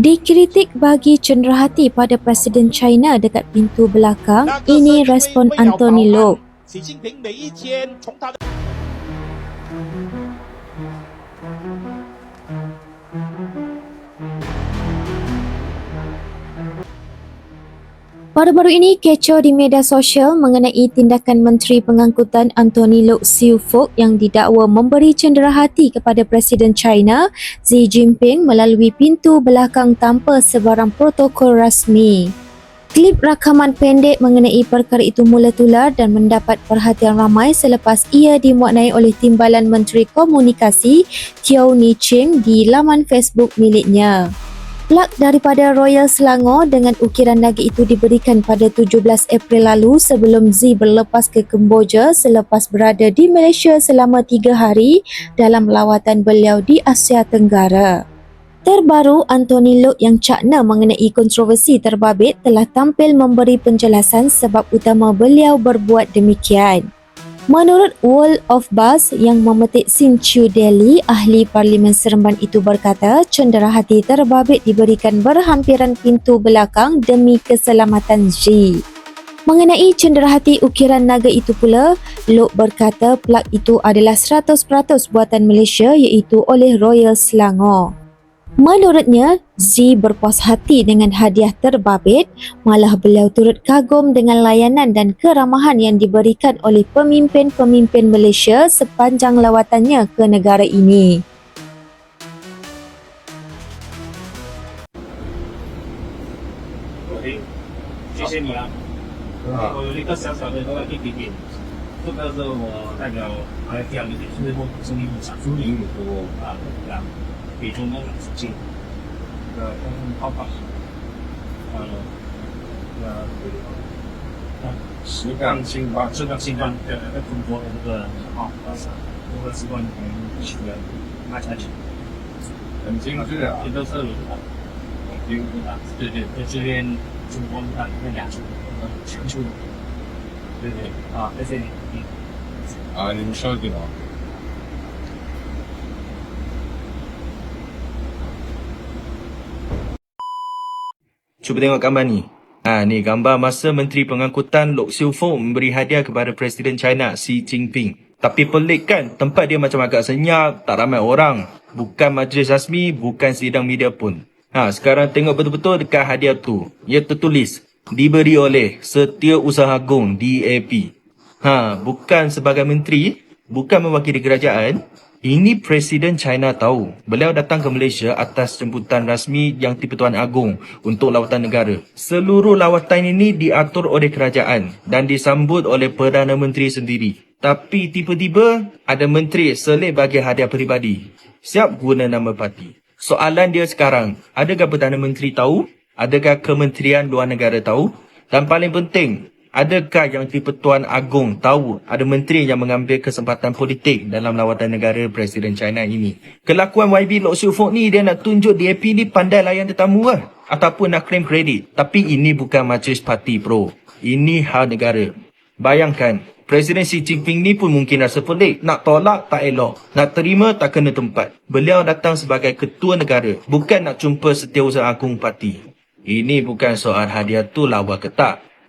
Dikritik bagi cenderahati pada Presiden China dekat pintu belakang, ini respon Anthony Loke. Baru-baru ini kecoh di media sosial mengenai tindakan Menteri Pengangkutan Anthony Loke Siu Fok yang didakwa memberi cenderahati kepada Presiden China Xi Jinping melalui pintu belakang tanpa sebarang protokol rasmi. Klip rakaman pendek mengenai perkara itu mula tular dan mendapat perhatian ramai selepas ia dimuatnai oleh Timbalan Menteri Komunikasi Teo Ni Ching di laman Facebook miliknya. Plak daripada Royal Selangor dengan ukiran naga itu diberikan pada 17 April lalu sebelum Z berlepas ke Kemboja selepas berada di Malaysia selama tiga hari dalam lawatan beliau di Asia Tenggara. Terbaru, Anthony Loke yang cakna mengenai kontroversi terbabit telah tampil memberi penjelasan sebab utama beliau berbuat demikian. Menurut World of Buzz yang memetik Sin Chiu Delhi, ahli Parlimen Seremban itu berkata cenderahati terbabit diberikan berhampiran pintu belakang demi keselamatan Xi. Mengenai cenderahati ukiran naga itu pula, Lok berkata plak itu adalah 100% buatan Malaysia iaitu oleh Royal Selangor. Menurutnya, Z berpuas hati dengan hadiah terbabit, malah beliau turut kagum dengan layanan dan keramahan yang diberikan oleh pemimpin-pemimpin Malaysia sepanjang lawatannya ke negara ini. 喂，谢谢你啊。我有一个小小的那个一点点， 这个是我代表还是第二个点，是那波中立场，中立有多啊？比中东两次，呃，刚刚，呃，呃，啊，时光清吧，时光清吧，中国的这个啊，那啥，那个时光里家，很精致啊，都是很精啊，对对，在这边中国那那亚洲，全球，对对啊，在这里。А не мешает ли? Cuba tengok gambar ni. Ha, ni gambar masa Menteri Pengangkutan Lok Siu Fong memberi hadiah kepada Presiden China Xi Jinping. Tapi pelik kan, tempat dia macam agak senyap, tak ramai orang. Bukan majlis rasmi, bukan sidang media pun. Ha, sekarang tengok betul-betul dekat hadiah tu. Ia tertulis, diberi oleh Setia Usaha Agung DAP. Ha, bukan sebagai menteri, bukan mewakili kerajaan, ini Presiden China tahu. Beliau datang ke Malaysia atas jemputan rasmi Yang di-Pertuan Agong untuk lawatan negara. Seluruh lawatan ini diatur oleh kerajaan dan disambut oleh Perdana Menteri sendiri. Tapi tiba-tiba ada menteri selit bagi hadiah peribadi. Siap guna nama parti. Soalan dia sekarang, adakah Perdana Menteri tahu? Adakah Kementerian Luar Negara tahu? Dan paling penting, Adakah yang di-Pertuan Agong tahu ada menteri yang mengambil kesempatan politik dalam lawatan negara Presiden China ini? Kelakuan YB Lok Siu Fok ni dia nak tunjuk DAP ni pandai layan tetamu lah. Ataupun nak claim kredit. Tapi ini bukan majlis parti pro. Ini hal negara. Bayangkan, Presiden Xi Jinping ni pun mungkin rasa pelik. Nak tolak tak elok. Nak terima tak kena tempat. Beliau datang sebagai ketua negara. Bukan nak jumpa setiausaha agung parti. Ini bukan soal hadiah tu lawa ke tak.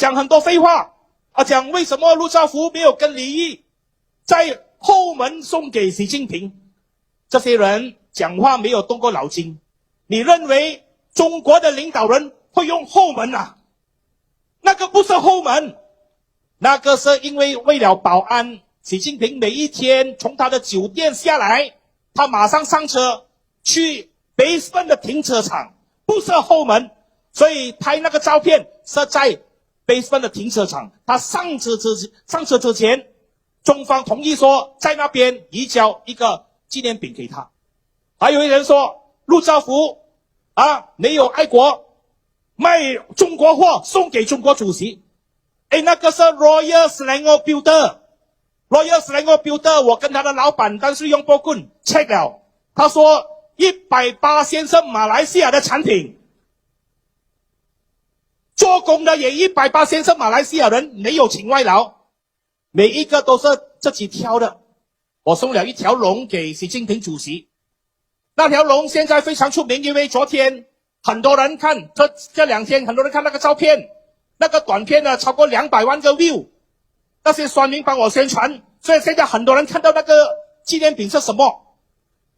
讲很多废话啊，讲为什么陆兆福没有跟李毅在后门送给习近平，这些人讲话没有动过脑筋。你认为中国的领导人会用后门啊？那个不是后门，那个是因为为了保安，习近平每一天从他的酒店下来，他马上上车去 base 的停车场，不是后门，所以拍那个照片是在贝斯芬的停车场。他上车之上车之前，中方同意说在那边移交一个纪念品给他。还有一人说。陆兆福啊没有爱国，卖中国货送给中国主席。哎，那个是 Royal s l a n g o Builder，Royal s l a n g o Builder，我跟他的老板当时用波棍 check 了，他说一百八先生马来西亚的产品。做工的也一百八先是马来西亚人，没有请外劳，每一个都是自己挑的。我送了一条龙给习近平主席，那条龙现在非常出名，因为昨天很多人看，这这两天很多人看那个照片，那个短片呢超过两百万个 view，那些酸民帮我宣传，所以现在很多人看到那个纪念品是什么，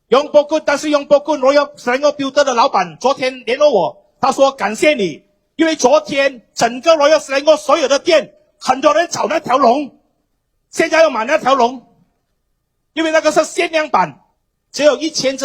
用波棍，但是用波棍 Royal Selangor Builder 的老板昨天联络我，他说感谢你，因为昨天整个罗耀斯兰哥所有的店，很多人炒那条龙，现在要买那条龙，因为那个是限量版，只有一千只，